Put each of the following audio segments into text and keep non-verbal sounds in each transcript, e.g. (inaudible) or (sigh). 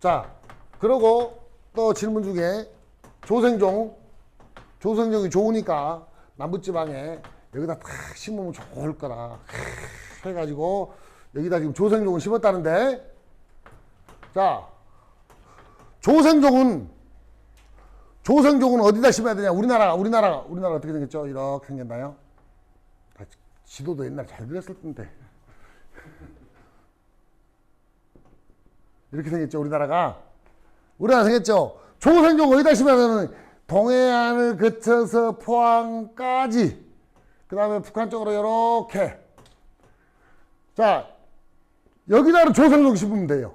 자, 그러고 또 질문 중에 조생종, 조생종이 좋으니까 남부지방에 여기다 탁 심으면 좋을 거라 해가지고 여기다 지금 조생종을 심었다는데 자, 조생종은 조생종은 어디다 심어야 되냐? 우리나라 우리나라 우리나라 어떻게 생겼죠? 이렇게 생겼나요? 아, 지도도 옛날 잘 그렸을 텐데 이렇게 생겼죠 우리나라가. 우리나라 생겼죠. 조생종 어디다 심으면 동해안을 거쳐서 포항까지 그 다음에 북한 쪽으로 이렇게. 자 여기다는 조생종 심으면 돼요.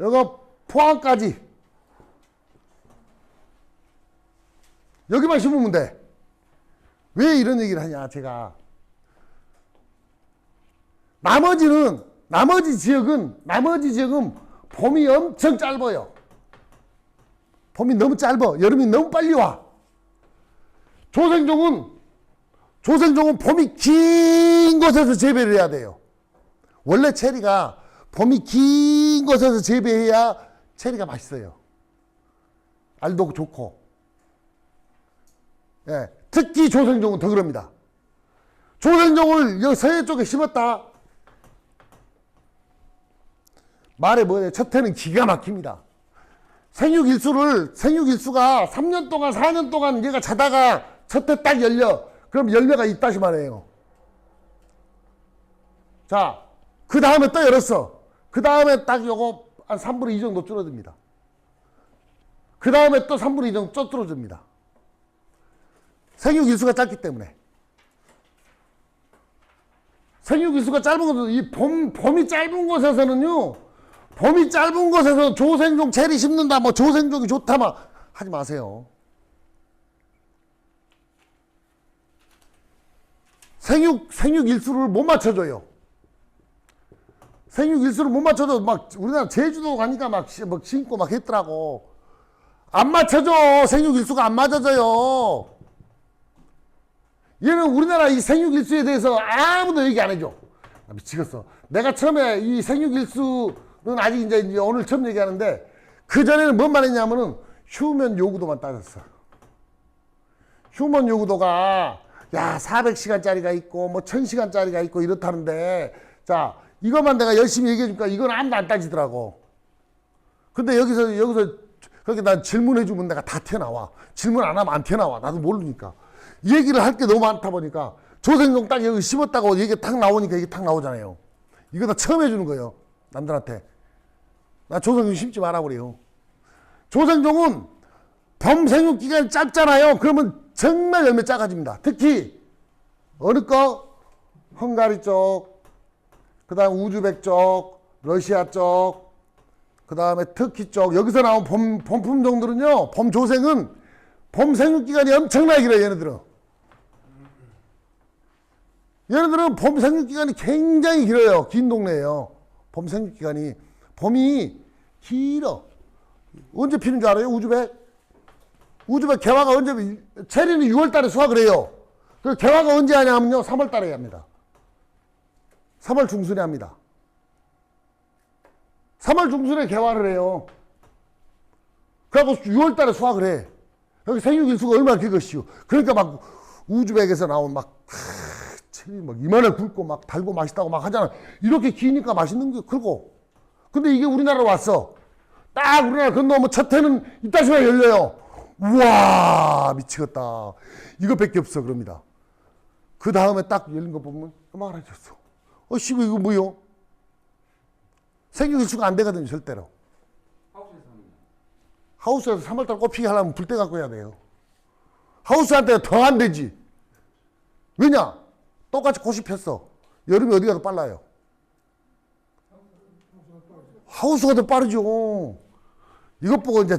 여기 포항까지. 여기만 심으면 돼. 왜 이런 얘기를 하냐, 제가. 나머지는, 나머지 지역은, 나머지 지역은 봄이 엄청 짧아요. 봄이 너무 짧아. 여름이 너무 빨리 와. 조생종은, 조생종은 봄이 긴 곳에서 재배를 해야 돼요. 원래 체리가 봄이 긴 곳에서 재배해야 체리가 맛있어요. 알도 좋고. 예, 특히 조생종은 더 그럽니다. 조생종을 여기 서해 쪽에 심었다. 말해 뭐예요? 첫 해는 기가 막힙니다. 생육 일수를 생육 일수가 3년 동안 4년 동안 얘가 자다가 첫 해 딱 열려. 그럼 열매가 있다시 말해요. 자, 그 다음에 또 열었어. 그 다음에 딱 요거 한 3분의 2 정도 줄어듭니다. 그 다음에 또 3분의 2 정도 쪄들어집니다. 생육 일수가 짧기 때문에. 생육 일수가 짧은 곳은 이 봄, 봄이 짧은 곳에서는요, 봄이 짧은 곳에서 조생종 체리 심는다, 뭐 조생종이 좋다, 막 하지 마세요. 생육, 생육 일수를 못 맞춰줘요. 생육 일수를 못 맞춰도 막 우리나라 제주도 가니까 막, 시- 막 신고 막 했더라고. 안 맞춰줘. 생육 일수가 안 맞아져요. 얘는 우리나라 이 생육 일수에 대해서 아무도 얘기 안 해줘. 나 미치겠어. 내가 처음에 이 생육 일수 는 아직 이제, 이제 오늘 처음 얘기하는데 그 전에는 뭔 말했냐면은 휴면 요구도만 따졌어. 휴먼 요구도가 야 400시간짜리가 있고 뭐 1000시간짜리가 있고 이렇다는데 자 이것만 내가 열심히 얘기해 주니까 이건 아무도 안 따지더라고. 근데 여기서 여기서 그렇게 난 질문해 주면 내가 다 튀어나와. 질문 안 하면 안 튀어나와. 나도 모르니까. 얘기를 할 게 너무 많다 보니까 조생종 딱 여기 심었다고 얘기 탁 나오니까 이게 탁 나오잖아요. 이거 다 처음 해주는 거예요. 남들한테. 나 조생종 심지 마라 그래요. 조생종은 범 생육 기간이 짧잖아요. 그러면 정말 열매 작아집니다. 특히 어느 거 헝가리 쪽, 그다음 우즈벡 쪽, 러시아 쪽, 그다음에 터키 쪽 여기서 나온 봄 봄품 종들은요. 봄 조생은 봄 생육 기간이 엄청나게 길어요. 얘네들은. 얘네들은 봄 생육 기간이 굉장히 길어요. 긴 동네예요. 봄 생육 기간이 봄이 길어. 언제 피는 줄 알아요? 우즈벡? 우즈벡 개화가 언제 체리는 6월 달에 수확을 해요. 그 개화가 언제 하냐면요. 3월 달에 합니다. 3월 중순에 합니다. 3월 중순에 개화를 해요. 그래갖고 6월 달에 수확을 해. 여기 생육일수가 얼마나 길것이요. 그러니까 막 우즈벡에서 나온 막, 크, 체리 막 이만해 굵고 막 달고 맛있다고 막 하잖아. 이렇게 기니까 맛있는 게 크고. 근데 이게 우리나라로 왔어. 딱 우리나라 건너면 첫 해는 이따시만 열려요. 우와 미치겠다. 이것밖에 없어 그럽니다. 그 다음에 딱 열린 거 보면 말해줬어. 어 씨, 이거 뭐요? 생육일수가 안 되거든요 절대로. 하우스에서 하는 거. 하우스에서 3월달 꽃피게 하려면 불 때 갖고 해야 돼요. 하우스한테 더 안 되지. 왜냐? 똑같이 꽃이 폈어. 여름에 어디가 더 빨라요? 하우스가 더 빠르죠. 이것 보고 이제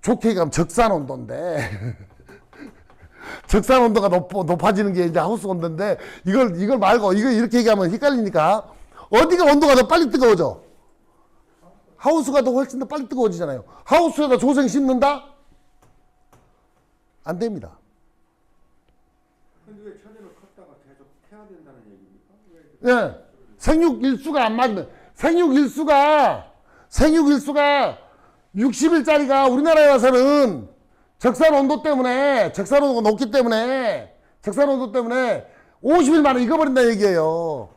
좋게 얘기하면 적산 온도인데. (laughs) 적산 온도가 높, 높아지는 게 이제 하우스 온도인데 이걸 이걸 말고 이거 이렇게 얘기하면 헷갈리니까 어디가 온도가 더 빨리 뜨거워져? 하우스가 더 훨씬 더 빨리 뜨거워지잖아요. 하우스에다 조생 심는다? 안 됩니다. 근데 왜 천연을 컸다가 계속 해야 된다는 얘기입니까? 왜 예. 생육 일수가 안 맞으면 생육 일수가 생육 일수가 60일짜리가 우리나라에 와서는 적산 온도 때문에 적산 온도가 높기 때문에 적산 온도 때문에 50일 만에 익어버린다 얘기예요.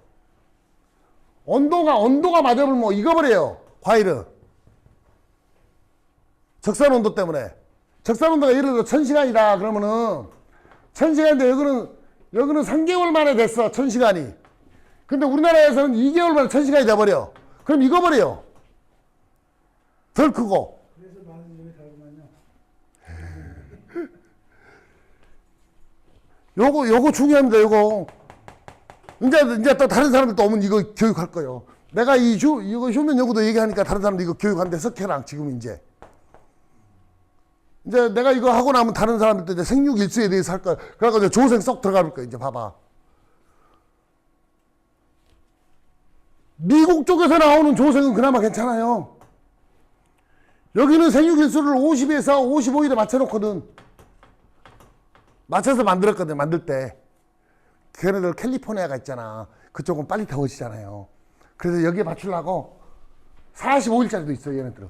온도가 온도가 맞아버리면 뭐 익어버려요 과일은. 적산 온도 때문에. 적산 온도가 예를 들어 1000시간이다 그러면은 1000시간인데 여기는 여기는 3개월 만에 됐어 1000시간이 근데 우리나라에서는 2개월 만에 1000시간이 돼버려. 그럼 익어버려요. 덜 크고. 그래서 많은 다르구만요. (laughs) 요거 요거 중요합니다 요거. 이제 이제 또 다른 사람들도 오면 이거 교육할 거예요. 내가 이 휴, 이거 휴면 연구도 얘기하니까 다른 사람들 이거 교육한대 석회랑 지금 이제. 이제 내가 이거 하고 나면 다른 사람들도 이제 생육 일수에 대해서 할 거야 그래가지고 조생 쏙 들어갈 거야 이제 봐봐 미국 쪽에서 나오는 조생은 그나마 괜찮아요. 여기는 생육 일수를 50에서 55일에 맞춰놓거든. 맞춰서 만들었거든 만들 때. 걔네들 캘리포니아가 있잖아. 그쪽은 빨리 더워지잖아요. 그래서 여기에 맞추려고 45일짜리도 있어 얘네들은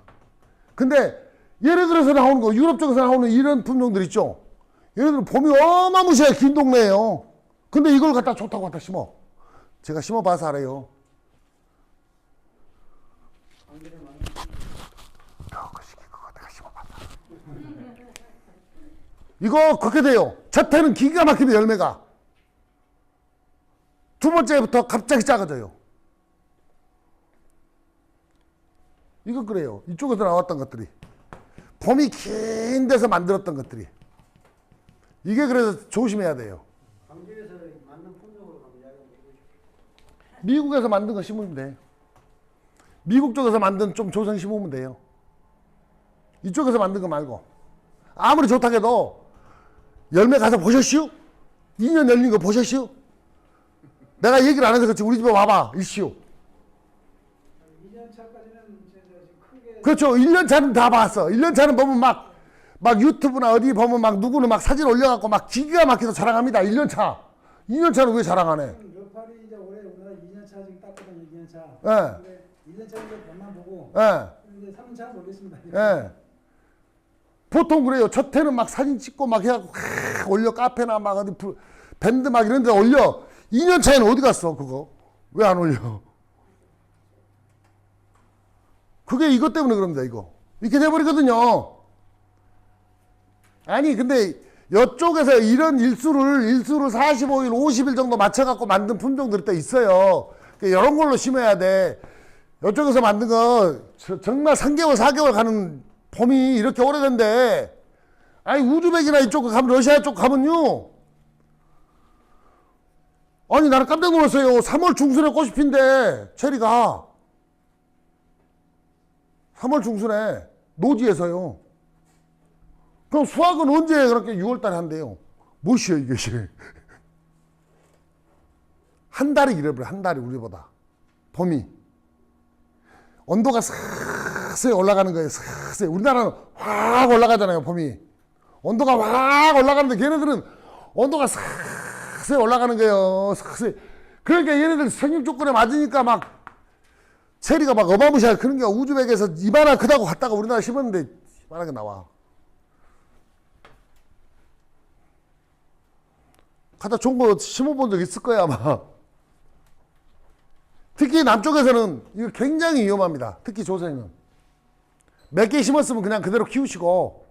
근데 예를 들어서 나오는 거 유럽 쪽에서 나오는 이런 품종들 있죠? 얘네들은 봄이 어마무시하게 긴 동네예요. 근데 이걸 갖다 좋다고 갖다 심어. 제가 심어봐서 알아요 관계를 많은 저거 시키 그거 내가 심어봤다 이거 그렇게 돼요. 첫 해는 기가 막히면 열매가. 두 번째부터 갑자기 작아져요. 이거 그래요. 이쪽에서 나왔던 것들이. 봄이 긴 데서 만들었던 것들이. 이게 그래서 조심해야 돼요. 관계에서 만든 품종으로 미국에서 만든 거 심으면 돼. 미국 쪽에서 만든 좀 조성 심으면 돼요 이쪽에서 만든 거 말고 아무리 좋다 해도 열매 가서 보셨슈? 2년 열린 거 보셨슈? 내가 얘기를 안 해서 그렇지 우리 집에 와봐 일시오 2년 차까지는 이제 좀 크게 그렇죠 1년 차는 다 봤어 1년 차는 보면 막, 막 유튜브나 어디 보면 막 누구는 막 사진 올려갖고 막 기가 막혀서 자랑합니다 1년 차 2년 차는 왜 자랑 안 해? 요파리 이제 올해 우리나라 2년 차 지금 땄거든요 2년 차. 예. 근데 1년 차 이제 봄만 보고 예. 이제 3년 차 모르겠습니다. 예. 보통 그래요. 첫 해는 막 사진 찍고 막 해갖고 하, 올려 카페나 막 어디 부- 밴드 막 이런 데 올려. 2년 차에는 어디 갔어 그거? 왜 안 올려? 그게 이것 때문에 그럽니다 이거. 이렇게 돼버리거든요. 아니 근데 이쪽에서 이런 일수를 일수를 45일, 50일 정도 맞춰갖고 만든 품종들이 또 있어요. 이런 걸로 심어야 돼. 이쪽에서 만든 거 저- 정말 3개월, 4개월 가는 봄이 이렇게 오래된데 아니 우즈벡이나 이쪽 가면 러시아 쪽 가면요. 아니 나는 깜짝 놀랐어요. 3월 중순에 꽃이 핀대 체리가 3월 중순에 노지에서요. 그럼 수학은 언제 그렇게 6월 달에 한대요? 무엇이요 이것이? (laughs) 한 달이 이래버려 한 달이 우리보다 봄이 온도가 스스히 올라가는 거예요. 스스히 우리나라는 확 올라가잖아요 봄이. 온도가 확 올라가는데 걔네들은 온도가 스스히 올라가는 거예요. 스스히 그러니까 얘네들 생육 조건에 맞으니까 막 체리가 막 어마무시하게 크는 게 우즈벡에서 이만한 크다고 갔다가 우리나라 심었는데 이만하게 나와. 갖다 좋은 거 심어본 적 있을 거야 아마. 특히 남쪽에서는 이거 굉장히 위험합니다. 특히 조생은 몇 개 심었으면 그냥 그대로 키우시고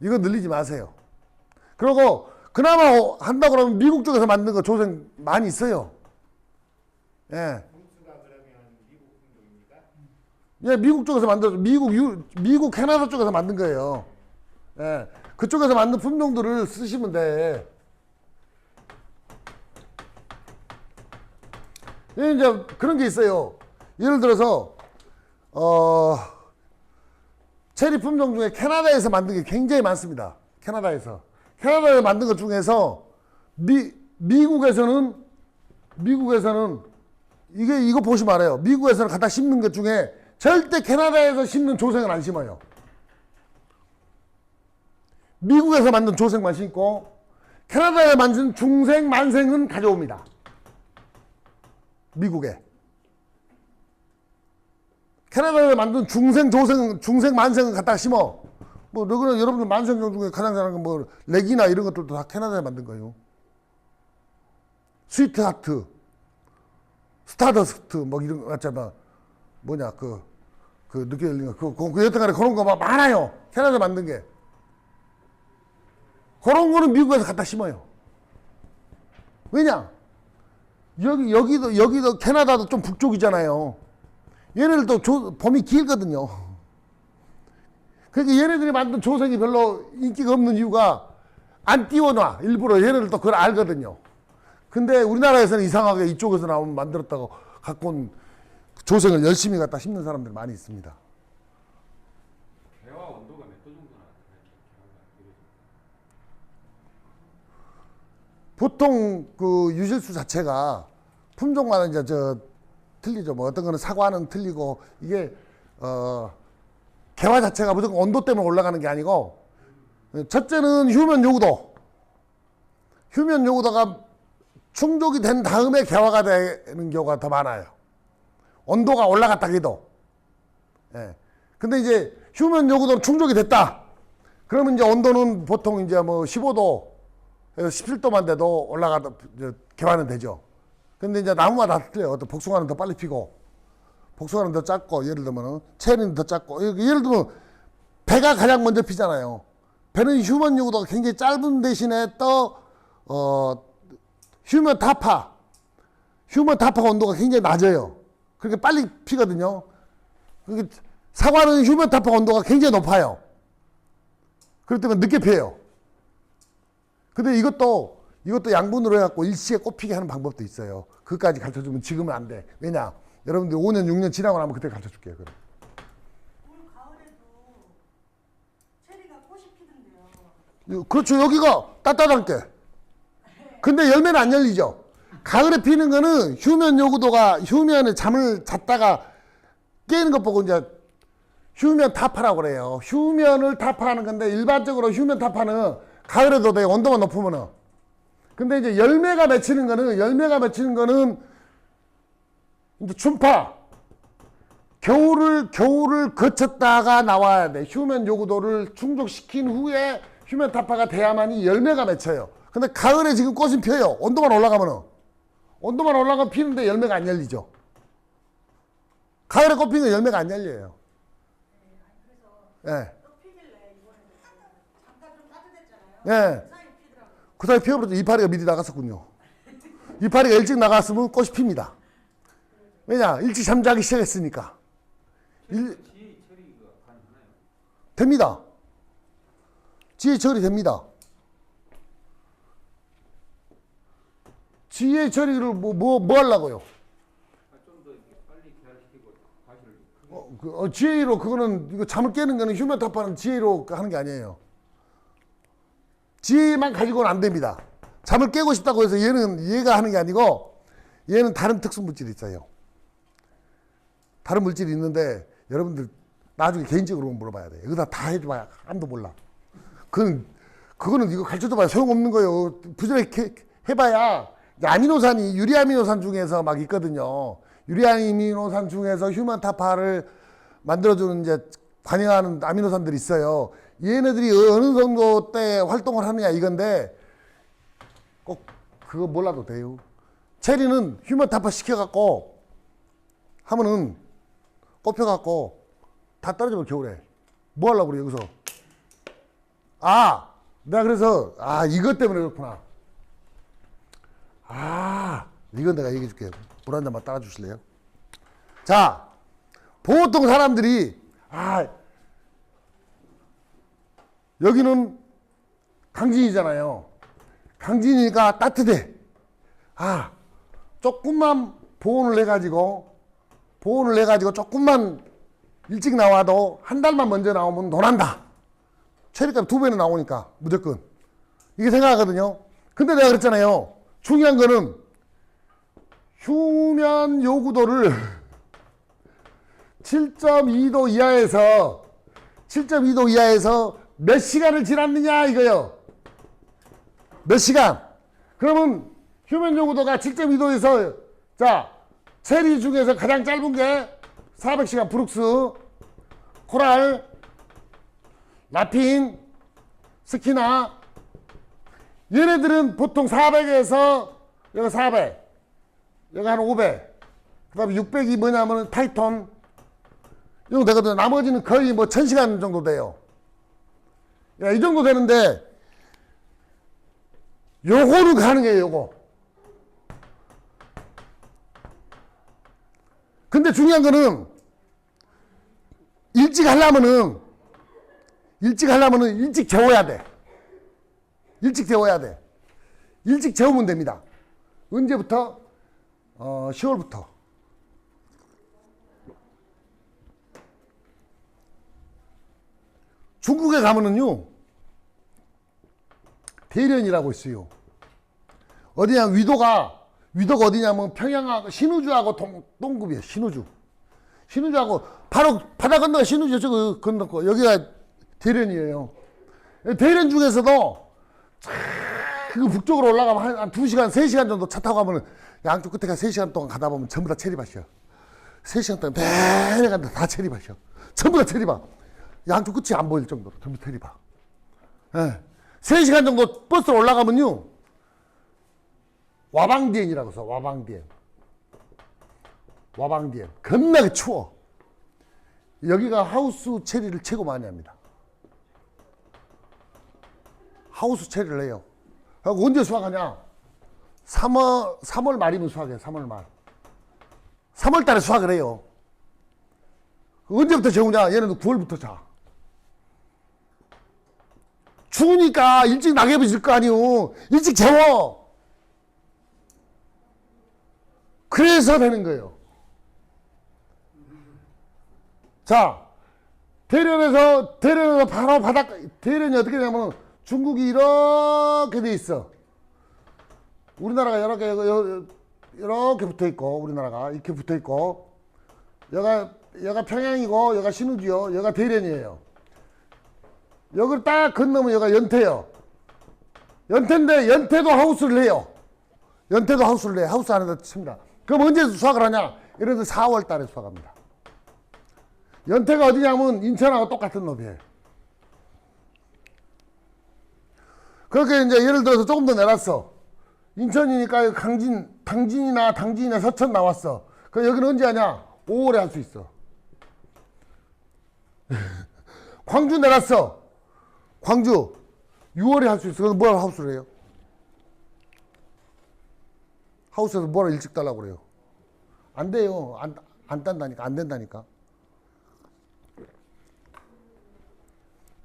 이거 늘리지 마세요 그리고 그나마 어, 한다고 그러면 미국 쪽에서 만든 거 조생 많이 있어요 예. 예, 미국 쪽에서 만든 미국 유, 미국 캐나다 쪽에서 만든 거예요. 예, 그쪽에서 만든 품종들을 쓰시면 돼. 예, 이제 그런 게 있어요. 예를 들어서 어 체리 품종 중에 캐나다에서 만든 게 굉장히 많습니다. 캐나다에서 캐나다에서 만든 것 중에서 미 미국에서는 미국에서는 이게 이거 보시면 알아요. 미국에서는 갖다 심는 것 중에 절대 캐나다에서 심는 조생은 안 심어요. 미국에서 만든 조생만 심고 캐나다에 만든 중생, 만생은 가져옵니다. 미국에. 캐나다에 만든 중생, 조생, 중생, 만생을 갖다가 심어. 뭐, 여러분, 여러분들 만생경 중에 가장 잘하는 건 뭐, 렉이나 이런 것들도 다 캐나다에 만든 거예요. 스위트 하트, 스타더스트, 뭐 이런 거 같잖아. 뭐냐, 그, 그, 늦게 열린 거. 그, 그, 그 여튼간에 그런 거 막 많아요. 캐나다에 만든 게. 그런 거는 미국에서 갖다 심어요. 왜냐? 여기, 여기도, 여기도 캐나다도 좀 북쪽이잖아요. 얘네들도 조, 범위 길거든요. 그러니까 얘네들이 만든 조색이 별로 인기가 없는 이유가 안 띄워놔. 일부러 얘네들도 그걸 알거든요. 근데 우리나라에서는 이상하게 이쪽에서 나오면 만들었다고 갖고 온 조색을 열심히 갖다 심는 사람들 많이 있습니다. 대화 온도가 몇 도 정도나? 보통 그 유실수 자체가 품종마다 이제 저 틀리죠. 뭐 어떤 거는 사과는 틀리고 이게 어 개화 자체가 무조건 온도 때문에 올라가는 게 아니고 첫째는 휴면 요구도. 휴면 요구도가 충족이 된 다음에 개화가 되는 경우가 더 많아요. 온도가 올라갔다 해도. 예. 근데 이제 휴면 요구도는 충족이 됐다. 그러면 이제 온도는 보통 이제 뭐 15도, 17도만 돼도 올라가다 이제 개화는 되죠. 근데 이제 나무마다 다 틀려요. 어떤 복숭아는 더 빨리 피고, 복숭아는 더 작고, 예를 들면은 체리는 더 작고, 예- 예를 들면 배가 가장 먼저 피잖아요. 배는 휴먼 요구도가 굉장히 짧은 대신에 또 어, 휴먼 타파, 휴먼 타파 온도가 굉장히 낮아요. 그렇게 빨리 피거든요. 사과는 휴먼 타파 온도가 굉장히 높아요. 그렇기 때문에 늦게 피어요. 근데 이것도 이것도 양분으로 해갖고 일시에 꽃피게 하는 방법도 있어요. 그까지 가르쳐 주면 지금은 안 돼. 왜냐? 여러분들 5년, 6년 지나고 나면 그때 가르쳐 줄게요. 그럼. 올 가을에도 체리가 꽃이 피던데요. 요- 그렇죠. 여기가 따뜻한 게. 근데 열매는 안 열리죠. 가을에 피는 거는 휴면 요구도가 휴면에 잠을 잤다가 깨는 것 보고 이제 휴면 타파라고 그래요. 휴면을 타파하는 건데 일반적으로 휴면 타파는 가을에도 돼. 온도가 높으면은. 근데 이제 열매가 맺히는 거는 열매가 맺히는 거는 이제 춘파 겨울을 겨울을 거쳤다가 나와야 돼. 휴면 요구도를 충족시킨 후에 휴면 타파가 돼야만이 열매가 맺혀요. 근데 가을에 지금 꽃이 펴요. 온도만 올라가면은 온도만 올라가면 피는데 열매가 안 열리죠. 가을에 꽃 피는 건 열매가 안 열려요. 예. 또피 그 사이 피어버려서 이파리가 미리 나갔었군요. 이파리가 일찍 나갔으면 꽃이 핍니다. 왜냐? 일찍 잠자기 시작했으니까. 일? 됩니다. 지혜 처리 됩니다. 지혜 처리를 뭐, 뭐, 뭐 하려고요? 어, 그, 어, 지혜로 그거는 이거 잠을 깨는 거는 휴면 타파는 지혜로 하는 게 아니에요. 지혜만 가지고는 안 됩니다. 잠을 깨고 싶다고 해서 얘는 얘가 하는 게 아니고 얘는 다른 특수 물질이 있어요. 다른 물질이 있는데 여러분들 나중에 개인적으로 물어봐야 돼. 여기다 다 해줘봐야 아무도 몰라. 그건 그거는 이거 가르쳐줘봐야 소용없는 거예요. 부지런히 해봐야 아미노산이 유리아미노산 중에서 막 있거든요. 유리아미노산 중에서 휴먼 타파를 만들어주는 이제 관여하는 아미노산들이 있어요. 얘네들이 어느 정도 때 활동을 하느냐 이건데 꼭 그거 몰라도 돼요. 체리는 휴먼 타파 시켜갖고 하면은 꼽혀갖고 다 떨어지면 겨울에. 뭐 하려고 그래 여기서? 아! 내가 그래서 아 이것 때문에 그렇구나. 아 이건 내가 얘기해 줄게요 물 한 잔만 따라 주실래요? 자 보통 사람들이 아 여기는 강진이잖아요 강진이니까 따뜻해 아 조금만 보온을 해가지고 보온을 해가지고 조금만 일찍 나와도 한 달만 먼저 나오면 논한다. 체리값 두 배는 나오니까 무조건 이게 생각하거든요. 근데 내가 그랬잖아요. 중요한 거는 휴면 요구도를 (laughs) 7.2도 이하에서 7.2도 이하에서 몇 시간을 지났느냐 이거요. 몇 시간? 그러면 휴면 요구도가 7.2도에서 자 체리 중에서 가장 짧은 게 400시간 브룩스, 코랄, 라핀, 스키나. 얘네들은 보통 400에서 여기 400, 여기 한 500, 그 다음에 600이 뭐냐면 타이톤. 이거 되거든. 나머지는 거의 뭐 1000시간 정도 돼요. 야, 이 정도 되는데, 요거는 가능해요, 요거. 근데 중요한 거는, 일찍 하려면은, 일찍 하려면은 일찍 재워야 돼. 일찍 재워야 돼. 일찍 재우면 됩니다. 언제부터? 어, 10월부터. 중국에 가면은요, 대련이라고 있어요. 어디냐, 위도가, 위도가 어디냐면 평양하고 신우주하고 동, 동급이에요, 신우주. 신우주하고, 바로 바다 건너가 신우주 저거 건너고, 여기가 대련이에요. 대련 중에서도, 그 북쪽으로 올라가면 한, 한 2시간, 3시간 정도 차 타고 가면은 양쪽 끝에가 3시간 동안 가다 보면 전부 다 체리밭이야. 3시간 동안 내려간다 다 체리밭이야. 전부 다 체리밭. 양쪽 끝이 안 보일 정도로 전부 체리밭. 예. 3시간 정도 버스로 올라가면요. 와방디엔이라고 써, 와방디엔. 와방디엔. 겁나게 추워. 여기가 하우스 체리를 최고 많이 합니다. 하우스 체리를 해요. 언제 수확하냐? 3월, 3월 말이면 수확해요, 3월 말. 3월 달에 수확을 해요. 언제부터 재우냐? 얘네는 9월부터 자. 추우니까 일찍 낙엽이 질 거 아니오. 일찍 재워. 그래서 되는 거예요. 자, 대련에서, 대련에서 바로 바닷가, 대련이 어떻게 되냐면 중국이 이렇게 돼 있어. 우리나라가 이렇게, 이렇게 붙어 있고, 우리나라가 이렇게 붙어 있고, 여가, 여가 평양이고, 여가 신우지요. 여가 대련이에요. 여기를 딱 건너면 여가 연태요. 연태인데, 연태도 하우스를 해요. 연태도 하우스를 해요. 하우스 안에다 칩니다. 그럼 언제 수확을 하냐? 들어 4월 달에 수확합니다. 연태가 어디냐면 인천하고 똑같은 놈이에요. 그렇게 이제 예를 들어서 조금 더 내놨어. 인천이니까 강진, 당진이나 당진이나 서천 나왔어. 그 여기는 언제 하냐? 5월에 할 수 있어. (laughs) 광주 내놨어. 광주 6월에 할 수 있어. 그럼 뭐하러 하우스를 해요? 하우스에서 뭐하러 일찍 달라고 그래요? 안 돼요. 안, 안 딴다니까. 안 된다니까.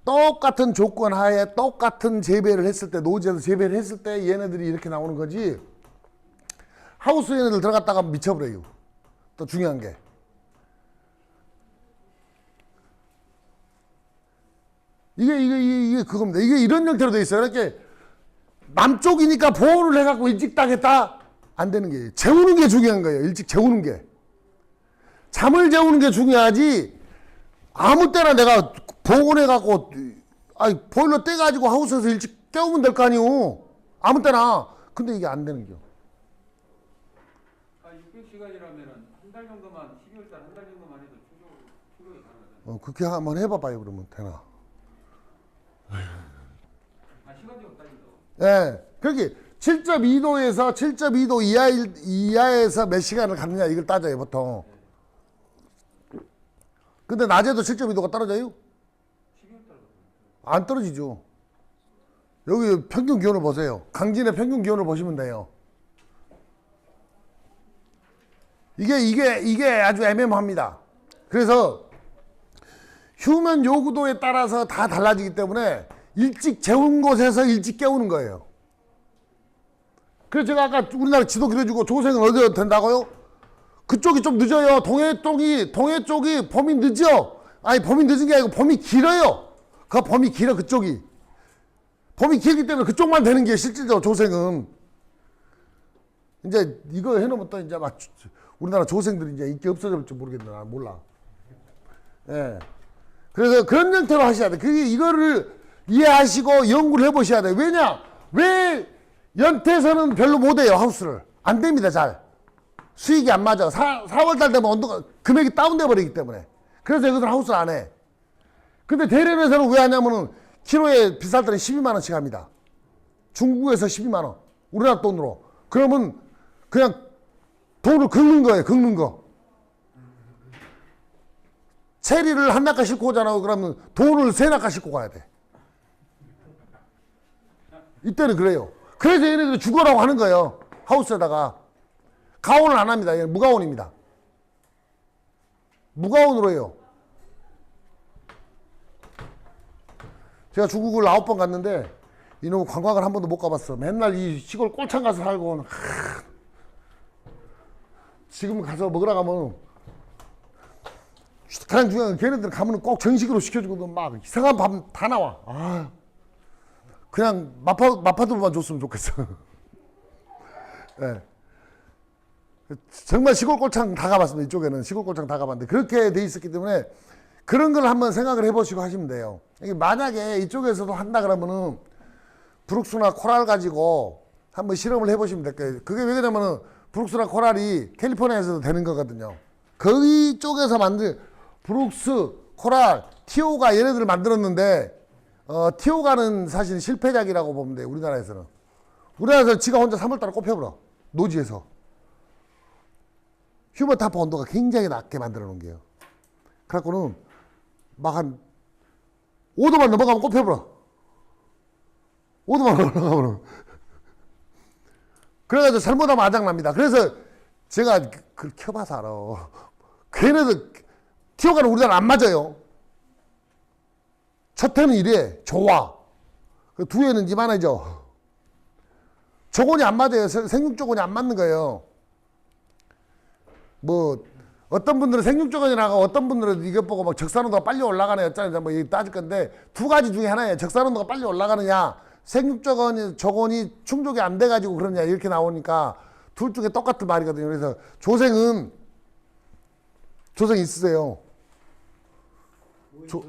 똑같은 조건 하에 똑같은 재배를 했을 때 노지에서 재배를 했을 때 얘네들이 이렇게 나오는 거지 하우스 얘네들 들어갔다가 미쳐버려요 또 중요한 게 이게 이게 이게, 이게 그겁니다 이게 이런 형태로 돼 있어요 이렇게 남쪽이니까 보호를 해갖고 일찍 따겠다 안 되는 게 재우는 게 중요한 거예요 일찍 재우는 게 잠을 재우는 게 중요하지 아무 때나 내가 복원해갖고, 아니, 보일러 떼가지고 하우스에서 일찍 깨우면 될 거 아니오. 아무 때나. 근데 이게 안 되는 겨. 아, 600시간이라면은 한달 정도만 12월 달한 달 정도만 해도 충족 충족이 가능하잖아요. 어, 그렇게 한번 해봐봐요, 그러면 되나. 아, 시간적으로 따진다고. 예. 그렇게 7.2도에서 7.2도 이하, 이하에서 몇 시간을 갖느냐, 이걸 따져요, 보통. 근데 낮에도 7.2도가 떨어져요? 12월 달안 떨어지죠. 여기 평균 기온을 보세요. 강진의 평균 기온을 보시면 돼요. 이게 이게 이게 아주 애매모합니다. 그래서 휴면 요구도에 따라서 다 달라지기 때문에 일찍 재운 곳에서 일찍 깨우는 거예요. 그래서 제가 아까 우리나라 지도 그려주고 조생은 어디로 된다고요? 그쪽이 좀 늦어요. 동해 쪽이 동해 쪽이 범위 늦죠. 아니 범위 늦은 게 아니고 범위 길어요. 그 범위 길어 그쪽이. 범위 길기 때문에 그쪽만 되는 게 실질적으로 조생은 이제 이거 해놓으면 또 이제 막 우리나라 조생들이 이제 인기 없어질지 모르겠네. 난 몰라. 예. 그래서 그런 형태로 하셔야 돼. 그게 이거를 이해하시고 연구를 해보셔야 돼. 왜냐? 왜 연태에서는 별로 못해요 하우스를 안 됩니다 잘. 수익이 안 맞아. 4, 4월달 되면 온도가, 금액이 다운돼 버리기 때문에. 그래서 이것은 하우스를 안 해. 근데 대련에서는 왜 하냐면은, 키로에 비쌀 때는 12만원씩 합니다. 중국에서 12만원. 우리나라 돈으로. 그러면 그냥 돈을 긁는 거예요, 긁는 거. 체리를 한 낚아 싣고 오잖아. 그러면 돈을 세 낚아 싣고 가야 돼. 이때는 그래요. 그래서 얘네들이 죽어라고 하는 거예요. 하우스에다가. 가온을 안 합니다. 얘는 무가온입니다. 무가온으로 해요. 제가 중국을 아홉 번 갔는데 이놈 관광을 한 번도 못 가봤어. 맨날 이 시골 꼴창 가서 살고 하, 지금 가서 먹으러 가면 가장 중요한 건 걔네들 가면 꼭 정식으로 시켜주거든. 막 이상한 밥 다 나와. 아, 그냥 마파 마파두부만 줬으면 좋겠어. (laughs) 예. 정말 시골 꼴창 다 가봤습니다. 이쪽에는 시골 꼴창 다 가봤는데 그렇게 돼 있었기 때문에 그런 걸 한번 생각을 해보시고 하시면 돼요. 만약에 이쪽에서도 한다 그러면은 브룩스나 코랄 가지고 한번 실험을 해보시면 될 거예요. 그게 왜 그러냐면은 브룩스나 코랄이 캘리포니아에서도 되는 거거든요. 거기 쪽에서 만든 브룩스, 코랄, 티오가 얘네들을 만들었는데 어, 티오가는 사실 실패작이라고 보면 돼요. 우리나라에서는. 우리나라에서 지가 혼자 3월달에 꼽혀버려. 노지에서. 휴먼 타프 온도가 굉장히 낮게 만들어 놓은 게요. 그래갖고는 막 한 5도만 넘어가면 꼽혀버려. 5도만 올라가면. 그래가지고 잘못하면 아장납니다. 그래서 제가 그- 그걸 켜봐서 알아. (laughs) 걔네들, 티오가는 우리나라 안 맞아요. 첫 해는 이래. 좋아. 그두 해는 이만해져. 조건이 안 맞아요. 생- 생육 조건이 안 맞는 거예요. 뭐 어떤 분들은 생육 조건이 나가 어떤 분들은 이것 보고 막 적산온도가 빨리 올라가네 어쩌냐 뭐 따질 건데 두 가지 중에 하나예요. 적산온도가 빨리 올라가느냐 생육 조건이 조건이 충족이 안 돼 가지고 그러냐 이렇게 나오니까 둘 중에 똑같은 말이거든요. 그래서 조생은 조생 있으세요. 조-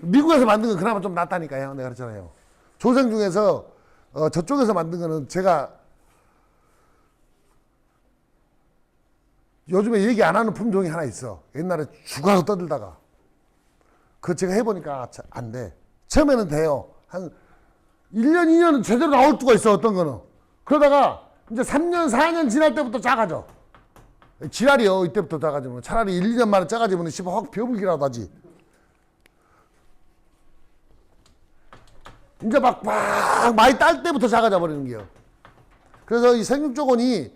미국에서 만든 건 그나마 좀 낫다니까요. 내가 그랬잖아요. 조생 중에서 어, 저쪽에서 만든 거는 제가 요즘에 얘기 안 하는 품종이 하나 있어. 옛날에 죽어서 떠들다가. 그거 제가 해보니까 자- 안 돼. 처음에는 돼요. 한 1년, 2년은 제대로 나올 수가 있어, 어떤 거는. 그러다가 이제 3년, 4년 지날 때부터 작아져. 지랄이요, 이때부터 작아지면. 차라리 1, 2년 만에 작아지면 씨발 확 벼불기라도 하지. 이제 막, 막 많이 딸 때부터 작아져 버리는 게요. 그래서 이 생육 조건이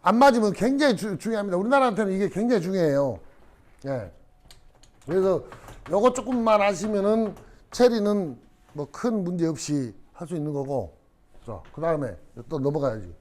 안 맞으면 굉장히 주- 중요합니다. 우리나라한테는 이게 굉장히 중요해요. 예. 그래서 요거 조금만 하시면은 체리는 뭐 큰 문제 없이 할 수 있는 거고. 자, 그 다음에 또 넘어가야지.